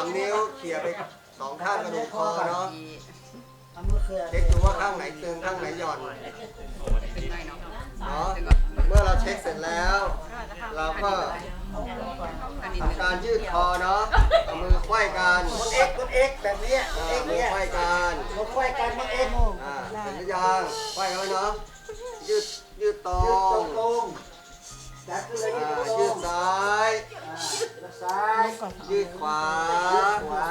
ามนิ้วเขี่ยไปสองข้างกระดูกคอเนาะเอามือเคลื่อนเช็คดูว่าข้างไหนตึงข้างไหนหย่อนไม่เนาะเนาะเมื่อเราเช็คเสร็จแล้ว เราก็อันนี้ทำการยืดคอเนาะเอามือไขว้กันกดเอ็กกดเอ็กแบบนี้อ่าเอ็กมือเนี่ยไขว้กันกดไขว้กันกดเอ็กอ่าเสร็จหรือยังไขว้กันไว้เนาะยืดยืดตรยืดตรงงตรง จัดขึ้นเลยยืดอ่าตรงยืดซ้ายอ่าซ้ายยืดขวาขวา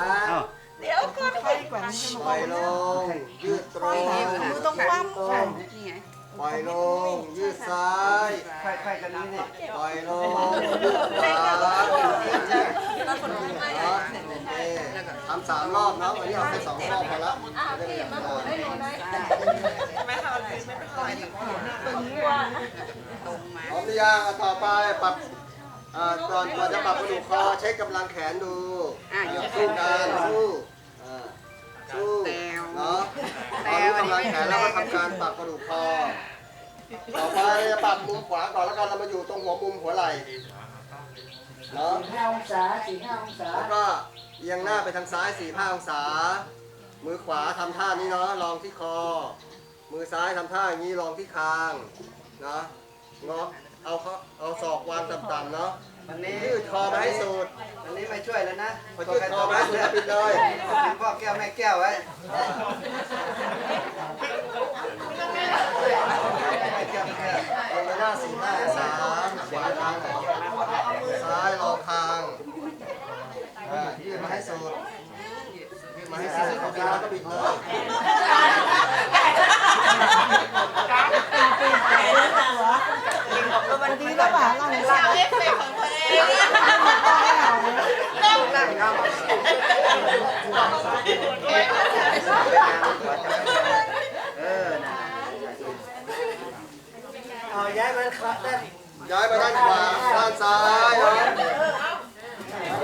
เดี๋ยวก่อนไปก่อนปล่อยลงยืดตรงมือต้องคว่ำตรค่ะงนี่ไงปล่อยลงยืดซ้ายไขว้ไขว้กันนี้นี่ปล่อยลงยืดขวาเนาะนี่ ทำสามรอบเนาะวันนี้เอาแค่สองรอบพอละได้ไม่ต้องยาวไม่ทำไม่ไม่เป็นไรตรงมาพร้อมหรือยังอะต่อไปปรับอ่าก่อนก่อนจะปรับกระดูกคอเช็คกำลังแขนดูอะยกสู้กันสู้อ่าสู้เนาะตอวรู้กำลังแขนแล้วก็ทำการปรับกระดูกคอต่อไปปรับมุมขวาก่อนแล้วกันเรามาอยู่ตรงหัวมุมหัวไหล่ เนาะสี่ห้าองศาสี่ห้าองศาแล้วก็เอียงหน้าไปทางซ้าย4 5องศา มือขวาทำท่านี้เนาะรองที่คอ มือซ้ายทำท่าอย่างนี้รองที่คางเนาะเงาะเอาเขาเอาศอกวางต่ำๆเนาะวันนี้ยืดคอมาให้สุดวันนี้ไม่ช่วยแล้วนะพอยืดคอมาให้สุดแล้วปิดเลยกินพ่อแก้วแม่แก้วไว้ ลงไปหน้าสี่ห้าองศาขวาทางซ้ายรองคางอ่ายืดมาให้สุดยืด มาให้สุดปิดแล้วก็ปิดเลยวันดีแล้วป่ะเราเราเอฟเฟกของตัวเองเออนะเอาย้ายมันครับด้านย้ายไปด้านขวาด้านซ้าย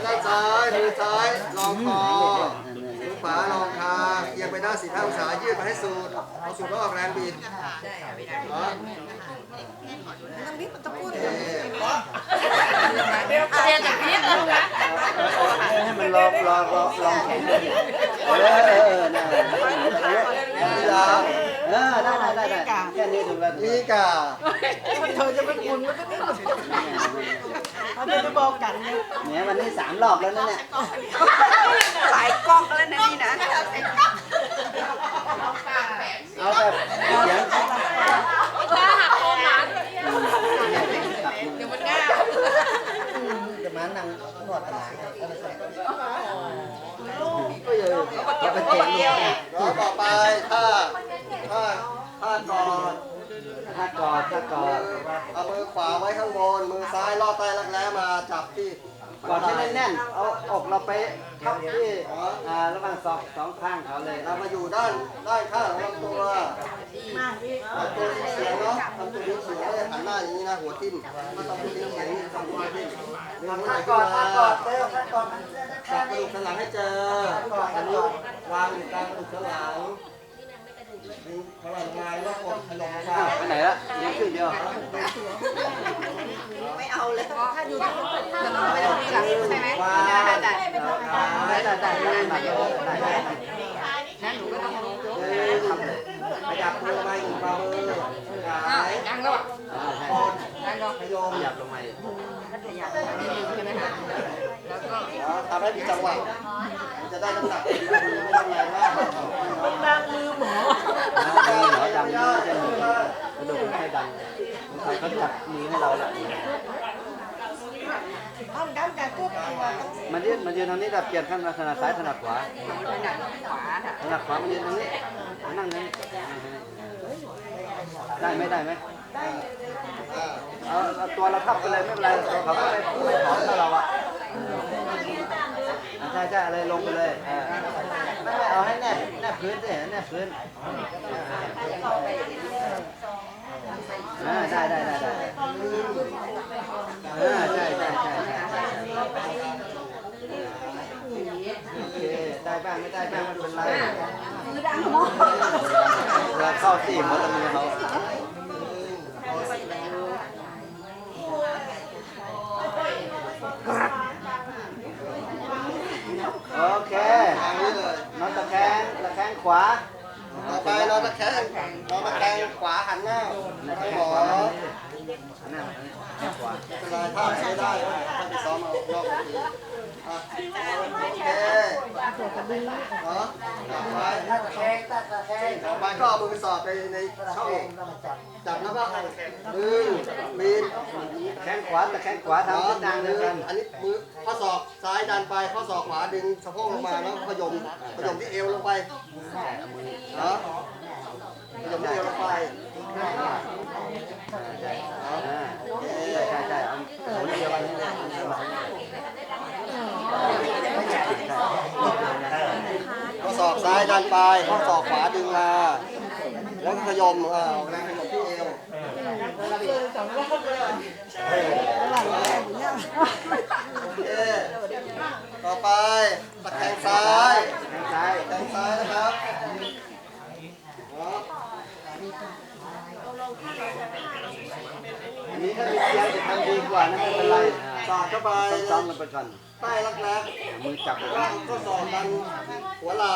ด้านซ้ายมือซ้ายรองคอมือขวารองคาเอียงไปหน้าสี่ห้าองศายืดมาให้สุดเอาสุดแล้วออกแรงบิดเนาะน้ำพริกตะพูดเอ๊ะเดี๋ยวเดี๋ยวจะพีดแล้วนะให้มันลองลองลองลองแข็งเลยเออเออเออน่ายาวเออได้ได้ได้ได้แค่นี้ถูกแล้วอีกาเธอจะเป็นคุณมันก็ไม่หมดเขาจะไปบอกกันเนี่ยเนี่ยวันนี้สามรอบแล้วนะเนี่ยหลายกล้องแล้วนะนี่นะเอาแบบเสียงถ้าหักคอหมาด้วยเดี๋ยวมันง่ายจะมานั่งนวดอะไรอะไรใส่ก็เยอะเอาไปเก่งเนี่ยแล้วต่อไปถ้าถ้าถ้ากอดถ้ากอดถ้ากอดเอามือขวาไว้ข้างบน มือซ้ายลอดใต้รักแร้มาจับที่กอดให้แน่นๆเอาอกเราไปทับที่อ่าระหว่างศอกสองข้างเขาเลยเรามาอยู่ด้านด้านข้างของลำตัวมาพี่ทำตัวเฉียงเนาะทำตัวเฉียงเลยหันหน้าอย่างนี้นะหัวทิ่มไม่ต้องตัวเฉียงอย่างนี้ทำตัวทิ่มดึงมือถ้าขึ้นกอดมาถ้ากอดเร็วถ้ากอดจับกระดูกสันหลังให้เจออันนี้วางอยู่กลางกระดูกสันหลัง ดึงพลังงาแล้วกดขนมาไปไหนละยืนขึ้นเดียวไม่เอาเลยถ้าอยู่ที่มันต้องไปตรงนี้หลังใช่ไหมได้ได้ได้ได้ได้ได้ได้ได้ได้ได้งั้นหนูก็ต้องลงขยับมือมาอีกฝ่ามือหอ้าวายยังแล้วอะกดยังแล้วขยมขยับลงมาขยับนิดนึงใช่ไหมคะแล้วก็แล้วทำให้มีจังหวะมันจะได้น้ำหนักดีไม่ทำแรงมากเป็นนางมือหมอหมอดำนี่จะ กระดูกไม่ค่อยดังเขาเขาจับมือให้เราแหละมันยืนมันยืนทางนี้แต่เปลี่ยนข้าถนัดซ้ายถนัดขวาหนูถนัดขวาค่ะถนัดขวามันยืนตรงนี้มานั่งนี่ได้ไหมได้ไหมเอาตัวเราทับไปเลยไม่เป็นไรเขาก็ไม่ไม่ถอนเราอะใช่ใช่อะไรลงไปเลย เออไม่ไม่เอาให้แนบแนบพื้นสิแนบพื้นอ่าได้ได้ได้ได้อ่าใช่ใช่ใช่ใช่โอเคได้บ้างไม่ได้บ้างมันเป็นไรเราเข้าสี่หมดแล้วมือเขา โอเคทางนี้เลยนอนตะแคงตะแคงขวาต่อไปนอนตะแคงนอนตะแคงขวาหันหน้าให้หมอหันหน้าแคงขวาไม่เป็นไรถ้าไม่ได้ถ้าไปซ้อมเอานอก เวทีอะโอเคเนาะต่อไปตะแคงตะแคงต่อไปก็เอามือสอดไปในช่องจับแล้วก็ดึงบีแข้งขวาแตะแคงขวาทำทิศทางเดียวกันอันนี้มือข้อศอกซ้ายดันไปข้อศอกขวาดึงสะโพกลงมาแล้วขยมขยมที่เอวลงไปเนาะขยมที่เอวลงไป อ่าใช่ใช่ใช่เอาหมุนเดียวกันนี่นะ ข้อศอกซ้าย ดันไปข้อศอกขวาดึงมา แล้วก็ขยมอ่าออกแรงขยมที่เอวสองรอบเลยหลังแรกเนี่ย โอเคต่อไปตะแคงซ้าย แข้งซ้าย ตะแคงซ้ายนะครับเนาะ อันนี้ถ้ามีเสียงจะทำดีกว่านะไม่เป็นไร สอดเข้า ไปซ้อมๆกันไปก่อนใต้รักแร้มือจับไปแล้วก็สอบดันหัวไหล่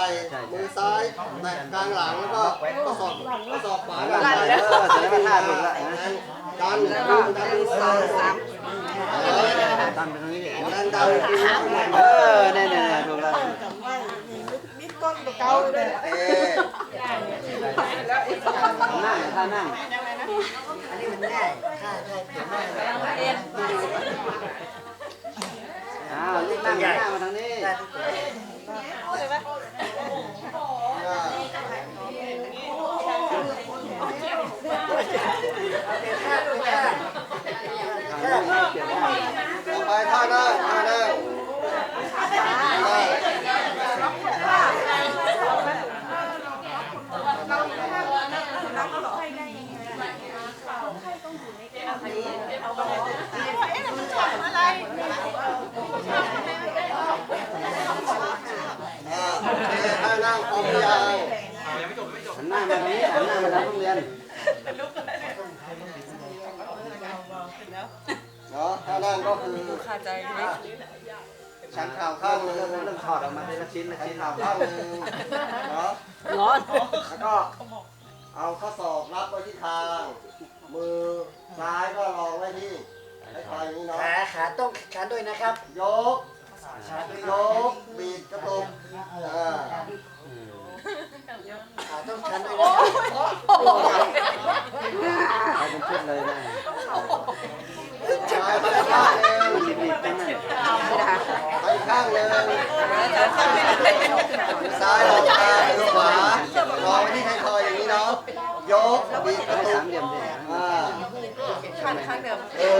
มือซ้ายแตะกลางหลังแล้วก็ก็สอบก็สอบขวาดันเอไปอแสดงว่าท่าถูกแล้วนะดันดันดันสองสามตั้งไปตรงนี้ดิดันดันเออเนี่ยเนี่ยเนี่ยถูกแล้วจำไว้มิดก้นตัวเก่าเลยเอนั่งท่านั่งอันนี้มันง่ายค่าได้เขียนได้ อ้าวรีบนั่งหน้ามาทางนี้ทางนี้เปลี่ยนได้ต่อไปท่านั่งท่านั่งได้ อ่าโอั่งพร้อมหรือยังหันหน้ามาทางนี้หันหน้ามาทางโรงเรียนเนาะท่านั่งก็คือขาดใจไหมชันข่าวข้างนึงเริ่มเริ่มถอดออกมาทีละชิ้นละชิ้นเข่าข้างหนึงเนาะร้อนแล้วก็เอาข้อศอกรับไว้ที่คางมือซ้ายก็รองไว้ที่ไอ้คางอยนี้เนาะขาขาต้องขาด้วยนะครับ ยก ยก บีดกระตุกอ่า ขาต้องชันด้วยนะครับเอาเป็นชุดเลยนะซ้าไปข้างหนึ่งรีบรีบตั้งนั่นไปข้างหนึ่งซ้ายรองคางมือขวารองไว้ที่ไทยทอยอย่างนี้เนาะยกบีดกระตุสากมเหลี่ยมดิอ่าข้างข้างเดิม เออ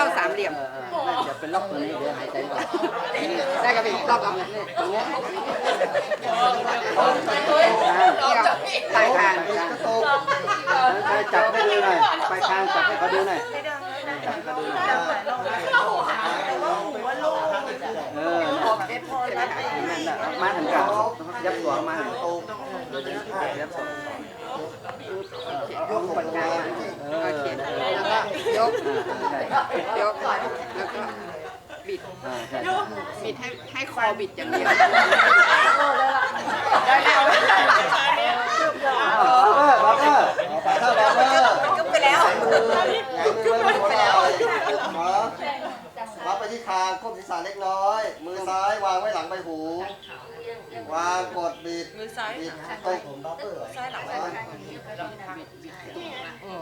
เข้าสามเหลี่ยมเออเออจะเป็นล็อกตัวนี้เดี๋ยวหายใจก่อนได้กับอีกรอบกับนี่ตรงเนี้ยปลายคางบีดกระตุกใครจับให้ดูหน่อยไปคางจับให้เขาดูหน่อยจับให้เขาดูหน่อยเออนั่นแหละเอามาถึงกลางยับหัวมาถึงตูยับหัว ยกเออแล้วก็ยกแล้วก็บิดอ่าใช่บิดให้ให้คอบิดอย่างเดียวบาร์เบอร์บาร์เบอร์ไปท่าบาร์เบอร์ก็ไปแล้วมือหงายมือไว้บนหัวไหมอรับไปที่คางก้มศีรษะเล็กน้อย มือซ้ายวางไว้หลังใบหู วางกดบิดมือซ้ายบิดตรงซ้ายหลังไป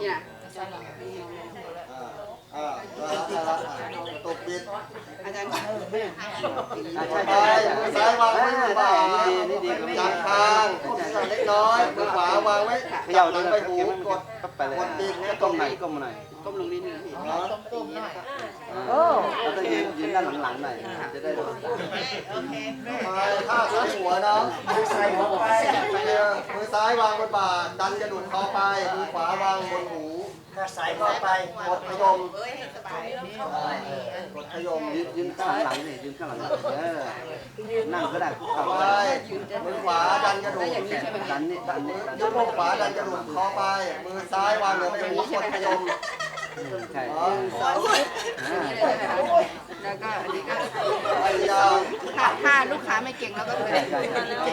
เนี่ย อ่าอ่าแล้วแล้วตกบิดอาจารย์ไปซ้ายวางไว้บนบ่านี่ดีนี่ดีจับคางเล็กน้อยมือขวาวางไว้ขจับหลังนะใบหูก็บมันกดก็ไปเลยกดบิดก้มไหนก้มหน่อยก้มลงนิดนึงเนาะโอ้เราต้องยืนยืนด้านหลังๆหน่อยจะได้โอเคไปท่าซ้ายหัวเนาะใส่หัวไปมือซ้ายวางบนบ่าดันกระดูกคอไปมือขวาวางบนหู ขาสายก็ไปกดพยมกดพยมยืนยืนข้างหลังนี่ยืนข้างหลังเออนั่งก็ได้เข่าไปมือขวาดันกระดูกดันนี่ดันนี่ดันนิ้วโป้งขวาดันกระดูกคอไป มือซ้ายวางเหนือใบหูกดพยมใช่ แล้วก็อันนี้ก็ไปยาวท่าท่าลูกค้าไม่เก่งแล้วก็เลย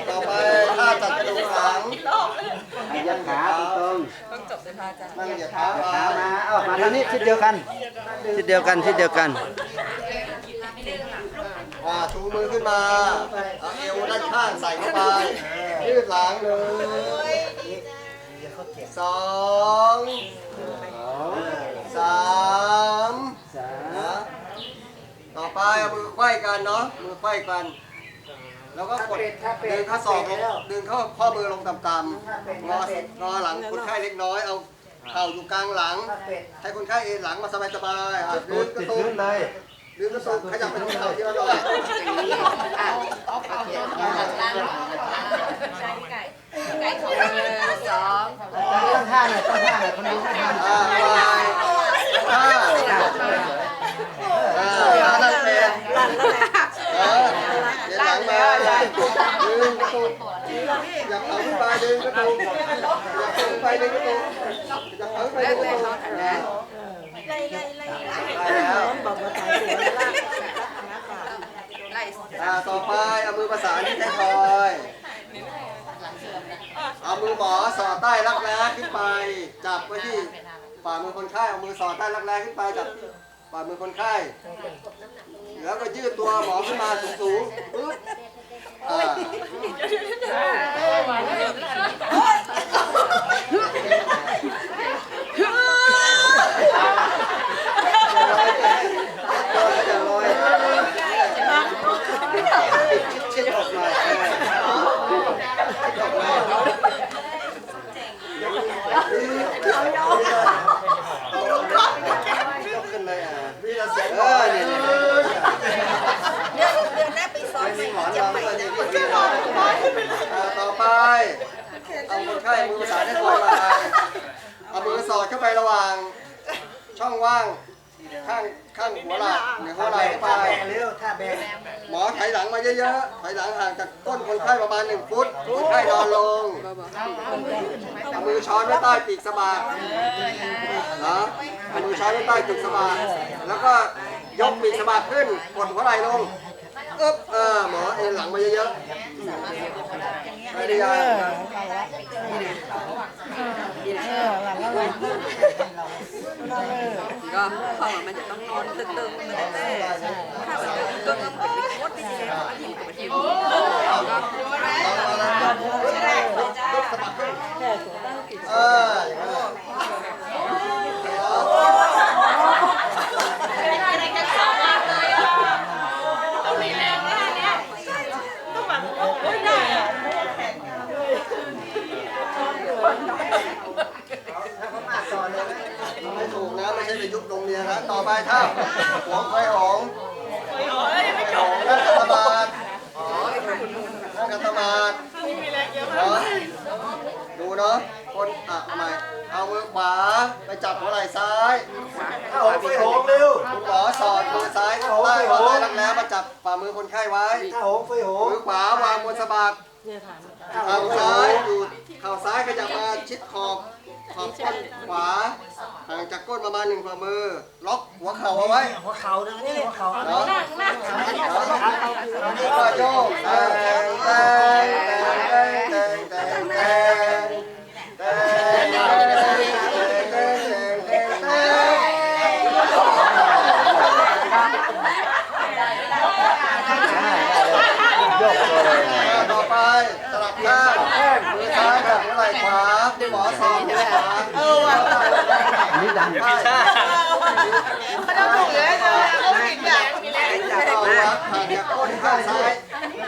ต่อไปท่าจัดกระดูกหลังให้ยัดขาตรงนั่งเหยียดเท้าๆมาขามาเอามาทางนี้ทิศเดียวกันทิศเดียวกันทิศเดียวกันอ่าชูมือขึ้นมาเอาเอวด้านข้างใส่เข้าไปยืดหลังเลยสองสามนะ ต่อไปเอามือไขว้กันเนาะ มือไขว้กัน แล้วก็กดดึงข้อศอกลงดึงข้อข้อมือลงต่ำๆงองอหลังคนไข้เล็กน้อย เอาเข่าอยู่กลางหลัง ให้คนไข้เอนหลังมาสบายๆอะดึงกระตุ้นเลยดึงกระตุ้นขยับไปตรงเข่าที่เราหน่อยสองตั้งท่าหน่อยตั้งท่าหน่อยคนดูตั้งท่าหน่อยอ่าไปห้าอ่านั่น เป็นเออเดี๋ยวหลังมาดึงกระตุ้นอยากเอาขึ้นไปดึงกระตุ้นอยากขึ้นไปดึงกระตุ้นอยากเอาขึ้นไปดึงกระตุ้นได้แล้วบอกว่าตายเสียแล้วล่ะอ่าต่อไปเอามือประสานที่แท้ทอยเอามือหมอสอดใต้รักแร้ขึ้นไป จับไว้ที่ฝ่ามือคนไข้เอามือสอดใต้รักแร้ขึ้นไปจับฝ่ามือคนไข้ แล้วก็ยืดตัวหมอขึ้นมาสูงๆปึ๊บอ่าลอยชิดๆออกหน่อยชิดๆออกหน่อยยกขึ้นเลยอะเออนี่นี่ เดือนเดือนหน้าไปซ้อม ไม่ ให มี ม่ หมอนรองด้วยนี่พี่รองต่อไป เอาคนไข้มือประสานให้ตัวมาเอามือสอดเข้าไป ระหว่างช่องว่างข้างข้างหัวไหล่ในหัวไหล่เข้าไปเร็วท่าแบกหมอถอยหลังมาเยอะๆถอยหลังห่างจากก้นคนไข้ประมาณหนึ่งฟุต คนไข้นอนลงเอามือช้อนไว้ใต้ปีกสะบักนะเอามือช้อนไว้ใต้ปีกสะบักแล้วก็ยกปีกสะบักขึ้น กดหัวไหล่ลงอึ๊บเออหมอเอ็นหลังมาเยอะๆไม่ได้ยั ก็เลาก็พมันจะต้องนอนตึงๆมันแต่ถ้าแบบก็ต้องเป็นโคตรดีเลยอันนี้กับทีมก็ไม่ได้จ้าเออ นมเมียนะต่อไปถ้าหัวไฟหงนั่งกัตมาดนั่งกัตมาดเนาะดูเนาะ คนอะเอาใหม่เอามือขวาไปจับหัวไหล่ซ้ายเอาไปโหงเร็วคุณหมอสอดมือซ้ายเข้าใต้หัวไหล่รักแร้มาจับฝ่ามือคนไข้ไว้ ถ้าโหงไฟโหงมือขวาวางบนสะบักเข่าซ้ายอยู่เข่าซ้ายขยับมาชิดขอบ ขอบก้นขวาห่างจากก้นประมาณหนึ่งฝ่ามือ ล็อกหัวเข่าเอาไว้หัวเข่านะนี่หัวเข่าเนาะแล้วก็โยกแตงแตงแตง เดวหมอลซีใช่ไหมคะเออว่ะนี่ดังไม่ใช่ เขาต้องถูกเลยนะเขาผิดแบบมีแรงจากเราครับผ่านจากก้นข้างซ้าย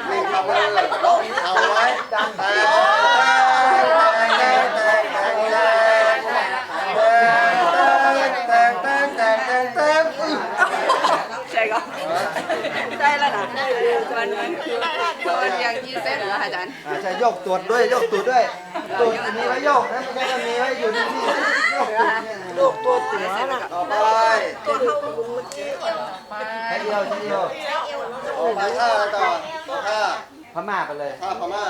เล็งเขาไว้เลยล็อกเขาไว้ดังแต่ได้แล้วนะมันมันมันยังยี่เส้นเหรออาจารย์จะโยกตรวจด้วยโยกตรวจด้วย ตูดมีไว้โยกนะไม่ใช่มีไว้อยู่ที่นี่โยกตูดเนี่ยลูกตัวตัวน่ะต่อไปตัวเข้าเมื่อกี้ใช้เดียวใช้เดียวต่อไปท่าอะไรต่อท่าพม่าไปเลยท่าพม่า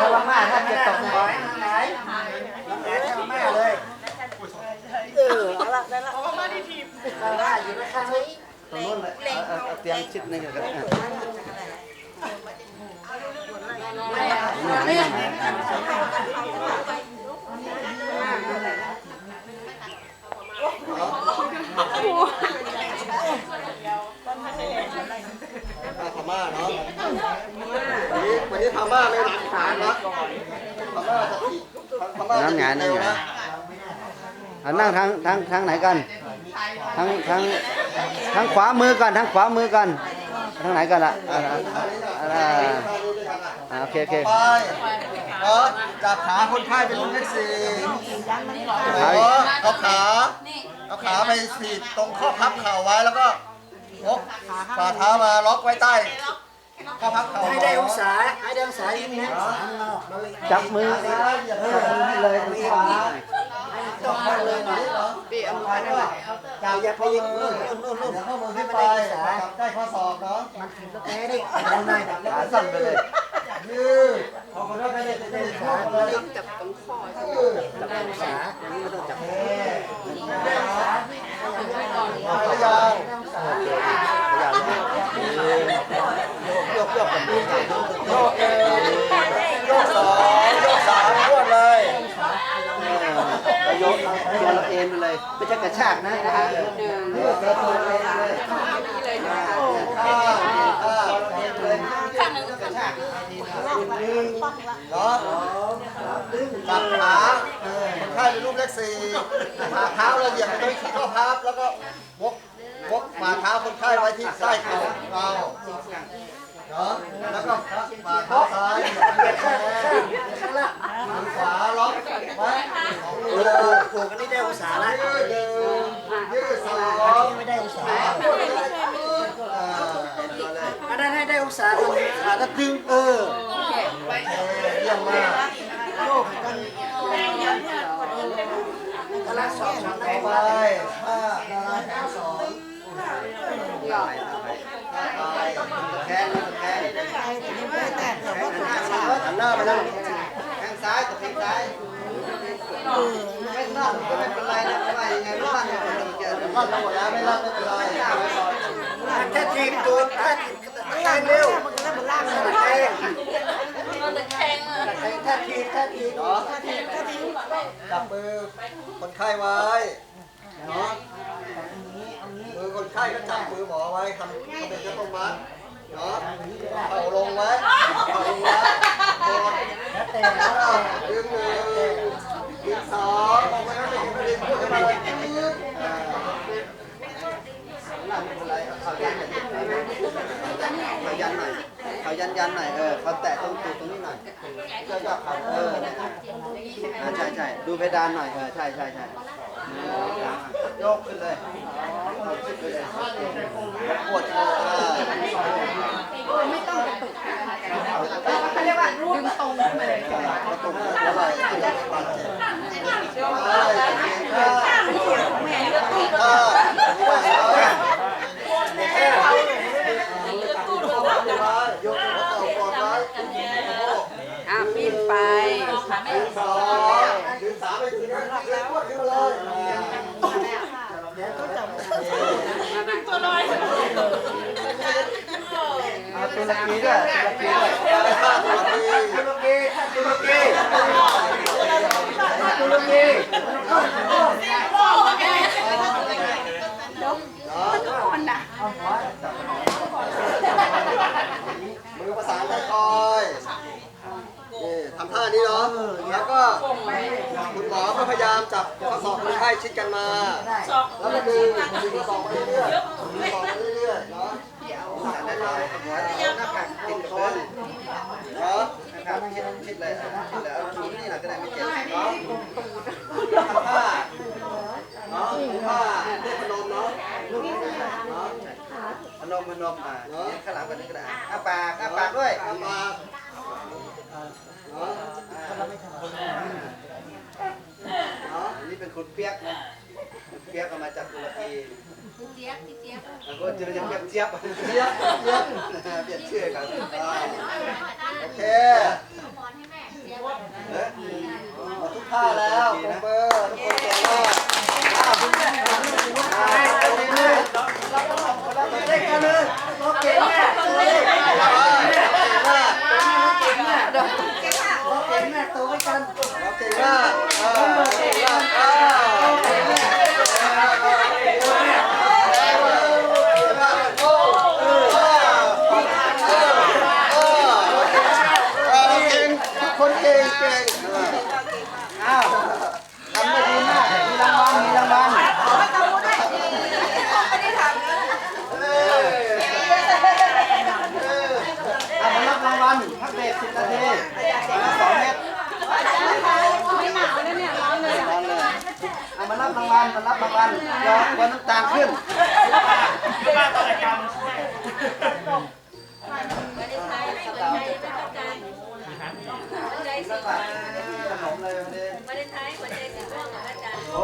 ถ้าพม่าถ้าจะตกไหนไหนพม่าเลยเออเอาละได้ละตรงนู้างนเลยเอาเอาเอาเตรียงชิดหนึ่งกันอะ อ่าพม่าเนาะวันนี้วันนี้พม่าไม่หลังฐานนะพม่าจะผิดพม่าจะ นั่นไง ผิด นั่ เร็ น ว ไง นะ อะนั่งทางทางทางไหนกันทางทางทางขวามือกันทางขวามือกันทางไหนกันล่ะอ่าอ่าอ่าโอเคโอเคไปเนาะจับขาคนไข้เป็นรุ่นเลขสี่เนาะเอาขาเอาขาไปสีดตรงข้อพับเข่าไว้แล้วก็ยกฝ่าเท้ามาล็อกไว้ใต้ข้อพับเข่าให้ได้องศาให้ได้องศาอย่างนี้นะจับมือซ้ายอย่าจับมือให้เลยมือขวา ต้องมาเลยนะพี่เอามือนั่นหน่อยจับอย่าไปยิงนู่นนู่นนู่นข้อมือขึ้นไปจับได้ข้อศอกเนาะแพ้ดิเอาหน่อยขาสั่นไปเลยยืดขอบคุณด้วยไม่ได้ไม่ได้ขาเลยจับตรงคอจับองศาอย่างนี้ไม่ต้องจับเอ๊ะเอาไปยังยกยกกันโยกเอวโยกสองโยกสามรวดเลย เรายกตัวเราเอ็น ไม่ใช่กระชากนะนะฮะหนึ่งยืดตัวเองเลยนี่เลยนะข้างข้างข้างนึงกระชากเนาะจับขาคนไข้เป็นรูปเลขสี่ขาเท้าเราเหยียบไปที่ข้อพับ แล้วก็วกวกฝ่าเท้าคนไข้ไว้ที่ใต้เข่าเรา เนาะแล้วก็ฝ่าเท้าซ้ายมือขวาล็อกไว้ของมือผูกอันนี้ได้องศาละยืดหนึ่งยืดสองไม่ได้องศาอันนั้นให้ได้องศาทำขาตะดึงเออเยี่ยมมากโยกกันกำลังสองสองต่อไปห้าดารสอง แข้งแข้งหันหน้าไปทางแข้งซ้ายกับแข้งซ้ายแข้งนอกก็ไม่เป็นไรนะเพราะว่ายังไงไม่ลั่นเนี่ยมันจะลั่นทั้งหมดแล้วไม่ลั่นไม่เป็นไรแค่ทีมตัวถ้าแข่งเร็วมันก็มันล่างมันแข่งมันจะแข็งอะถ้าทีมถ้าทีมเนาะจับมือคนไข้ไว้เนาะ มือคนไข้ก็จับมือหมอไว้ทำทำเป็นเจะต้องมัดเนาะเข่าลงไว้เข่าลงไว้กดแต่ดึงหนึ่งดึงสองออกมาแล้วไม่เห็นไม่ได้พูดอะไรยืดอ่าเขายันหน่อยเขายันหน่อยเขายันยันหน่อยเออเขาแตะตรงตูดตรงนี้หน่อยเจ้าจับเขาเออใช่ใช่ดูเพดานหน่อยเออใช่ใช่ใช่โยกขึ้นเลย ปเลยปวดเลยอ่าไม่ต้องกระตุกเขาเรียกว่าดึงตรงขึ้นมาเลยกระตุกแล้วอะไรบาดเจ็บใช่ข้าข้าข้ายกหัวเข่ากอดไว้อะปีนไปสองดึงสามไปถึงนะดึงพวดขึ้นมาเลย ตัวน้อยเอาตุรกีด้วยตุรกีด้วยตุรกีตุรกีตุรกีคนน่ะมือประสานกันคอยนี่ ทำท่านี้เนาะแล้วก็คุณหมอก็พยายามจับข้อศอกคนไข้ชิดกันมา แล้วก็ดึงดึงข้อศอกไปเรื่อยๆดึงข้อศอกไปเรื่อยๆเนาะสั่นได้เลยหัวหน้าผากติดกับพื้นเนาะนะครับชิดชิดเลยชิดเลยเอาชูนี่หน่อยก็ได้ไม่เจ็บเนาะทำท่าเนาะท่าเรียกพนมเนาะเนาะพนมพนมอ่าข้างหลังกันนี่ก็ได้อ้าปากอ้าปากด้วยอ้าปาก เนาะอันนี้เป็นคุณเปียกนะคุณเปียกเอามาจากตุรกีเจี๊ยบเจี๊ยบแล้วก็จะเรียกเปียกเจี๊ยบเยียบเยียบเปลี่ยนชื่อกันอ่าโอเคหมดทุกท่าแล้วปรบมือทุกคนเก่งมากอ่าตรงนี้เลยได้กันเลยเราเก่งแน่ ดอะเรเก่แม่โตไปกันโอเคก่งโอเคาเก่งมา รับรางวัลรอวันน้ำตาลขึ้นมาต่อรายการแล้วก็ขนมเลยวันนี้วาเลนไทน์หัวใจสีม่วงของอาจารย์โอ้